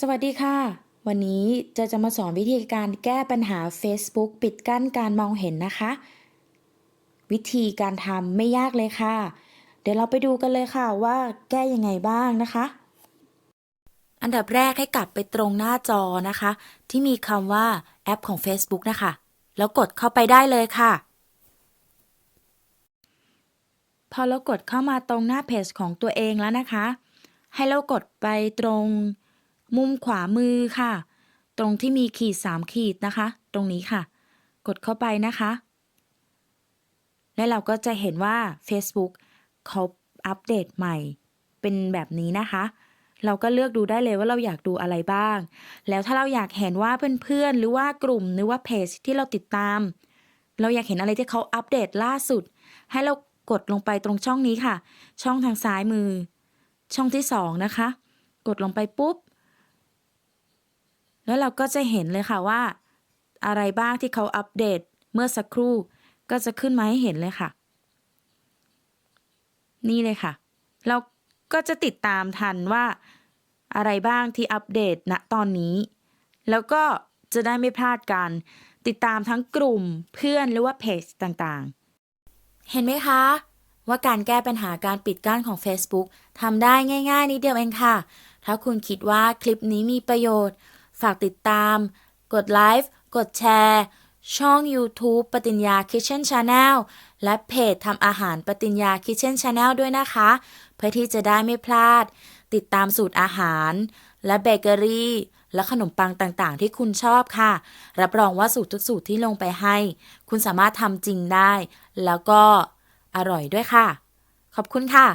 สวัสดีค่ะ วันนี้จะจะมาสอนวิธีการแก้ปัญหา Facebook ปิดกั้นการมองเห็นนะคะ วิธีการทำไม่ยากเลยค่ะ เดี๋ยวเราไปดูกันเลยค่ะว่าแก้ยังไงบ้างนะคะ อันดับแรกให้กลับไปตรงหน้าจอนะคะ ที่มีคำว่าแอปของ Facebook นะคะ แล้วกดเข้าไปได้เลยค่ะ พอเรากดเข้ามาตรงหน้าเพจของตัวเองแล้วนะคะ ให้เรากดไปตรง มุมขวามือค่ะ ตรงที่มีขีดสามขีดนะคะ ตรงนี้ค่ะ กดเข้าไปนะคะ และเราก็จะเห็นว่า Facebook เขาอัปเดตใหม่ เป็นแบบนี้นะคะ เราก็เลือกดูได้เลยว่าเราอยากดูอะไรบ้าง แล้วถ้าเราอยากเห็นว่าเพื่อนๆ หรือว่ากลุ่มหรือว่าเพจที่เราติดตาม เราอยากเห็นอะไรที่เขาอัปเดตล่าสุด ให้เรากดลงไปตรงช่องนี้ค่ะ ช่องทางซ้ายมือ ช่องที่สองนะคะ กดลงไปปุ๊บ แล้วเราก็จะเห็นเลยค่ะว่า อะไรบ้างที่เขาอัปเดตเมื่อสักครู่ ก็จะขึ้นมาให้เห็นเลยค่ะ นี่เลยค่ะ เราก็จะติดตามทันว่าอะไรบ้างที่อัปเดตณตอนนี้ แล้วก็จะได้ไม่พลาดการติดตามทั้งกลุ่มเพื่อนหรือว่าเพจต่างๆ เห็นไหมคะ ว่าการแก้ปัญหาการปิดกั้นของ Facebook ทำได้ง่าย ๆ นิดเดียวเองค่ะ ถ้าคุณคิดว่าคลิปนี้มีประโยชน์ ฝากติดตาม กดไลฟ์ กดแชร์ ช่อง YouTube ปฏิญญา Kitchen Channel และเพจทำอาหารปฏิญญา Kitchen Channel ด้วยนะคะ เพื่อที่จะได้ไม่พลาด ติดตามสูตรอาหาร และเบเกอรี่ และขนมปังต่างๆ ที่คุณชอบค่ะ รับรองว่าสูตรทุกสูตรที่ลงไปให้ คุณสามารถทำจริงได้ แล้วก็อร่อยด้วยค่ะ ขอบคุณค่ะ